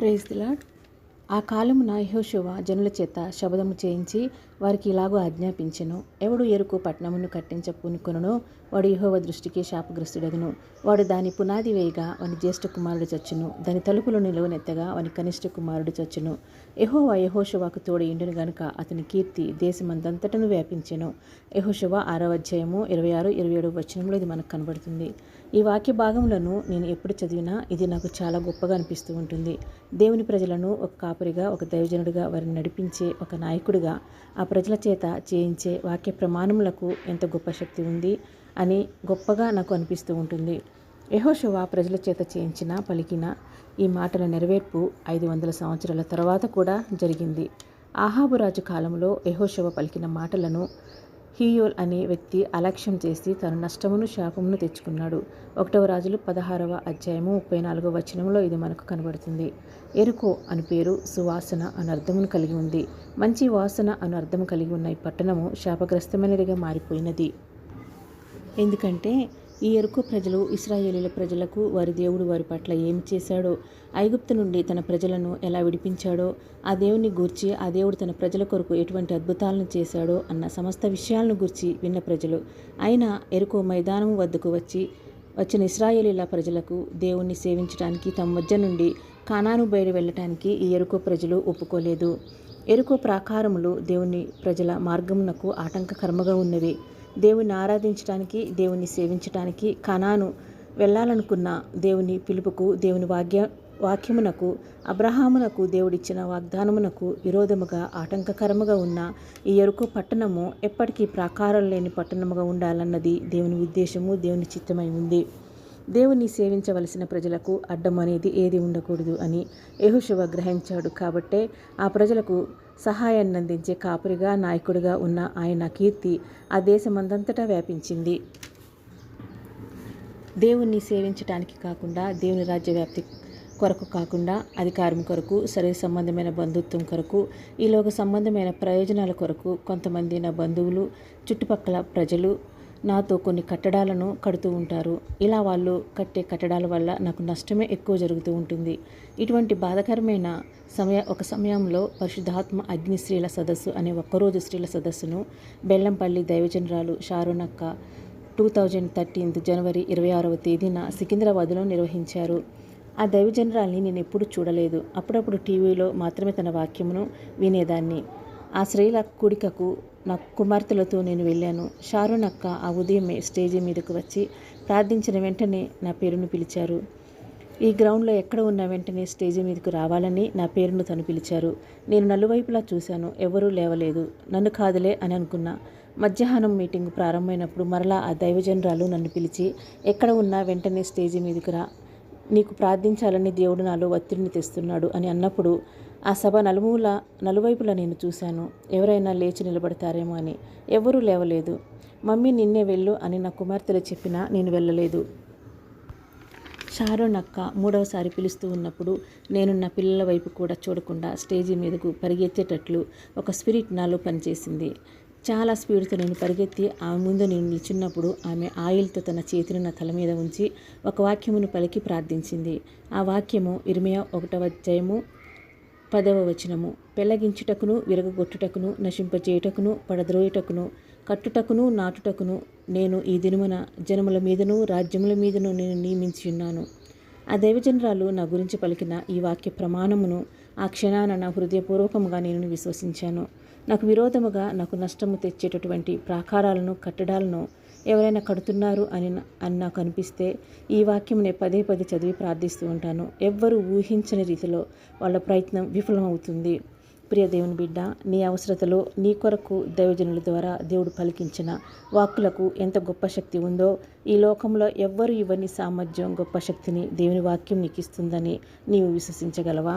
Praise దిలాడ్ ఆ కాలమున యెహోషువ జనుల చేత శబదము చేయించి వారికి ఇలాగూ ఆజ్ఞాపించెను. ఎవడు ఎరుకు పట్టణమును కట్టించపునుకొనునో వాడు యహోవ దృష్టికి శాపగ్రస్తుడగును. వాడు దాని పునాది వేయగా వాని జ్యేష్ఠ కుమారుడు చచ్చును. దాని తలుపులు నిలువనెత్తగా వాని కనిష్ట కుమారుడు చచ్చును. యెహోవా యహోశివాకు తోడు ఇండును గనుక అతని కీర్తి దేశమందంతటను వ్యాపించెను. యహోశివ ఆరవ అధ్యాయము ఇరవై ఆరు ఇరవై ఏడు వచనంలో ఇది మనకు కనబడుతుంది. ఈ వాక్య భాగములను నేను ఎప్పుడు చదివినా ఇది నాకు చాలా గొప్పగా అనిపిస్తూ ఉంటుంది. దేవుని ప్రజలను ఒక కాపరిగా ఒక దైవజనుడిగా వారిని నడిపించే ఒక నాయకుడిగా ఆ ప్రజల చేత చేయించే వాక్య ప్రమాణములకు ఎంత గొప్ప శక్తి ఉంది అని గొప్పగా నాకు అనిపిస్తూ ఉంటుంది. యహోషువ ప్రజల చేత చేయించిన పలికిన ఈ మాటల నెరవేర్పు ఐదు వందల సంవత్సరాల తర్వాత కూడా జరిగింది. ఆహాబు రాజు కాలంలో యహోషువ పలికిన మాటలను హీయోల్ అనే వ్యక్తి అలక్ష్యం చేసి తన నష్టమును శాపమును తెచ్చుకున్నాడు. ఒకటవ రాజులు పదహారవ అధ్యాయము ముప్పై నాలుగవ వచనంలో ఇది మనకు కనబడుతుంది. ఎరుకో అని పేరు సువాసన అని అర్థమును కలిగి ఉంది. మంచి వాసన అని అర్థం కలిగి ఉన్న ఈ పట్టణము శాపగ్రస్తమైనదిగా మారిపోయినది. ఎందుకంటే ఈ ఎరుకు ప్రజలు ఇస్రాయేలీల ప్రజలకు వారి దేవుడు వారి పట్ల ఏమి చేశాడో ఐగుప్తు నుండి తన ప్రజలను ఎలా విడిపించాడో ఆ దేవుని గూర్చి ఆ దేవుడు తన ప్రజల కొరకు ఎటువంటి అద్భుతాలను చేశాడో అన్న సమస్త విషయాలను గురించి విన్న ప్రజలు. అయినా ఎరుకో మైదానం వద్దకు వచ్చి వచ్చిన ఇస్రాయేలీల ప్రజలకు దేవుణ్ణి సేవించడానికి తమ మధ్య నుండి కానాను బయలు వెళ్ళటానికి ఈ ఎరుకో ప్రజలు ఒప్పుకోలేదు. ఎరుకో ప్రాకారములు దేవుని ప్రజల మార్గమునకు ఆటంకకర్మగా ఉన్నవి. దేవుని ఆరాధించడానికి దేవుని సేవించడానికి కనాను వెళ్ళాలనుకున్న దేవుని పిలుపుకు దేవుని వాగ్య వాక్యమునకు అబ్రహామునకు దేవుడిచ్చిన వాగ్దానమునకు విరోధముగా ఆటంకకరముగా ఉన్న ఈ ఎరుకు పట్టణము ఎప్పటికీ ప్రాకారం లేని పట్టణముగా ఉండాలన్నది దేవుని ఉద్దేశము దేవుని చిత్తమై ఉంది. దేవుని సేవించవలసిన ప్రజలకు అడ్డం అనేది ఏది ఉండకూడదు అని యహుశివ గ్రహించాడు. కాబట్టే ఆ ప్రజలకు సహాయాన్ని అందించే కాపురిగా నాయకుడిగా ఉన్న ఆయన కీర్తి ఆ దేశమందంతటా వ్యాపించింది. దేవుణ్ణి సేవించటానికి కాకుండా దేవుని రాజ్య వ్యాప్తి కొరకు కాకుండా అధికారం కొరకు శరీర సంబంధమైన బంధుత్వం కొరకు ఈలోక సంబంధమైన ప్రయోజనాల కొరకు కొంతమంది నా బంధువులు చుట్టుపక్కల ప్రజలు నాతో కొన్ని కట్టడాలను కడుతూ ఉంటారు. ఇలా వాళ్ళు కట్టే కట్టడాల వల్ల నాకు నష్టమే ఎక్కువ జరుగుతూ ఉంటుంది. ఇటువంటి బాధకరమైన సమయ ఒక సమయంలో పరిశుద్ధాత్మ అగ్ని స్త్రీల సదస్సు అనే ఒక్కరోజు స్త్రీల సదస్సును బెల్లంపల్లి దైవజనరాలు షారోనక్క టూ థౌజండ్ థర్టీన్త్ జనవరి ఇరవై ఆరవ తేదీన సికింద్రాబాద్లో నిర్వహించారు. ఆ దైవజనరాల్ని నేను ఎప్పుడు చూడలేదు. అప్పుడప్పుడు టీవీలో మాత్రమే తన వాక్యమును వినేదాన్ని. ఆ స్త్రీల కూడికకు నా కుమార్తెలతో నేను వెళ్ళాను. షారూన్ అక్క ఆ ఉదయమే స్టేజి మీదకు వచ్చి ప్రార్థించిన వెంటనే నా పేరును పిలిచారు. ఈ గ్రౌండ్లో ఎక్కడ ఉన్న వెంటనే స్టేజి మీదకు రావాలని నా పేరును తను పిలిచారు. నేను నలువైపులా చూశాను. ఎవరూ లేవలేదు. నన్ను కాదులే అని అనుకున్నా. మధ్యాహ్నం మీటింగ్ ప్రారంభమైనప్పుడు మరలా ఆ దైవజనరాలు నన్ను పిలిచి ఎక్కడ ఉన్నా వెంటనే స్టేజి మీదకు రా. నీకు ప్రార్థించాలని దేవుడు నాలో ఒత్తిడిని తెస్తున్నాడు అని అన్నప్పుడు ఆ సభ నలుమూల నలువైపులా నేను చూశాను. ఎవరైనా లేచి నిలబడతారేమో అని. ఎవరూ లేవలేదు. మమ్మీ నిన్నే వెళ్ళు అని నా కుమార్తెలు చెప్పినా నేను వెళ్ళలేదు. షారోన్ అక్క మూడవసారి పిలుస్తూ ఉన్నప్పుడు నేను నా పిల్లల వైపు కూడా చూడకుండా స్టేజీ మీదకు పరిగెత్తేటట్లు ఒక స్పిరిట్ నాలో పనిచేసింది. చాలా స్పీడ్తో నేను పరిగెత్తి ఆమె ముందు నేను నిల్చున్నప్పుడు ఆమె ఆయిల్తో తన చేతిని నా తల మీద ఉంచి ఒక వాక్యమును పలికి ప్రార్థించింది. ఆ వాక్యము ఇరిమియా ఒకటవ అధ్యాయము పదవ వచనము. పెళ్ళగించుటకును విరగగొట్టుటకును నశింపచేయుటకును పడద్రోయుటకును కట్టుటకును నాటుటకును నేను ఈ దినమున జనముల మీదను రాజ్యముల మీదను నేను నియమించి ఉన్నాను. ఆ దైవజనరాలు నా గురించి పలికిన ఈ వాక్య ప్రమాణమును ఆ క్షణాన నా హృదయపూర్వకంగా నేను విశ్వసించాను. నాకు విరోధముగా నాకు నష్టము తెచ్చేటటువంటి ప్రాకారాలను కట్టడాలను ఎవరైనా కడుతున్నారు అని అని నాకు అనిపిస్తే ఈ వాక్యం నేను పదే పదే చదివి ప్రార్థిస్తూ ఉంటాను. ఎవ్వరూ ఊహించని రీతిలో వాళ్ళ ప్రయత్నం విఫలమవుతుంది. ప్రియ దేవుని బిడ్డ నీ అవసరతలో నీ కొరకు దైవజనుల ద్వారా దేవుడు పలికించిన వాక్కులకు ఎంత గొప్ప శక్తి ఉందో ఈ లోకంలో ఎవ్వరు ఇవ్వని సామర్థ్యం గొప్ప శక్తిని దేవుని వాక్యం నీకు ఇస్తుందని నీవు విశ్వసించగలవా?